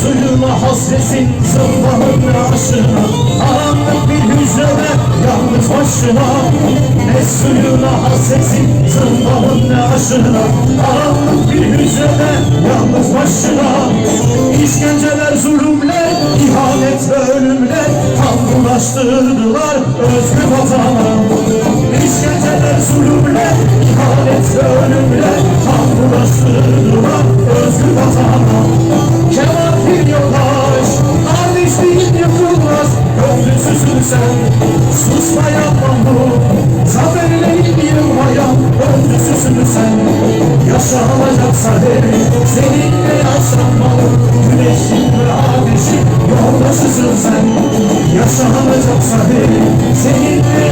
Suyuna hasretin sabahın aşına Aranlık bir hücrede yalnız başına. Ne suyuna hasretin sabahın aşına Aranlık bir hücrede yalnız başına. İşkenceler, zulümler, ihanet ve ölümler Tam ulaştırdılar özgür vatana İşkenceler, zulümler, ihanet ve ölümler sen Susmayan mahrum Zaferlerin yılmayan Öncüsüsün sen. Yaşanacaksa her Seninle yaşanmalı. Güneşin ve ateşin Yoldaşısın sen. Yaşanacaksa her Seninle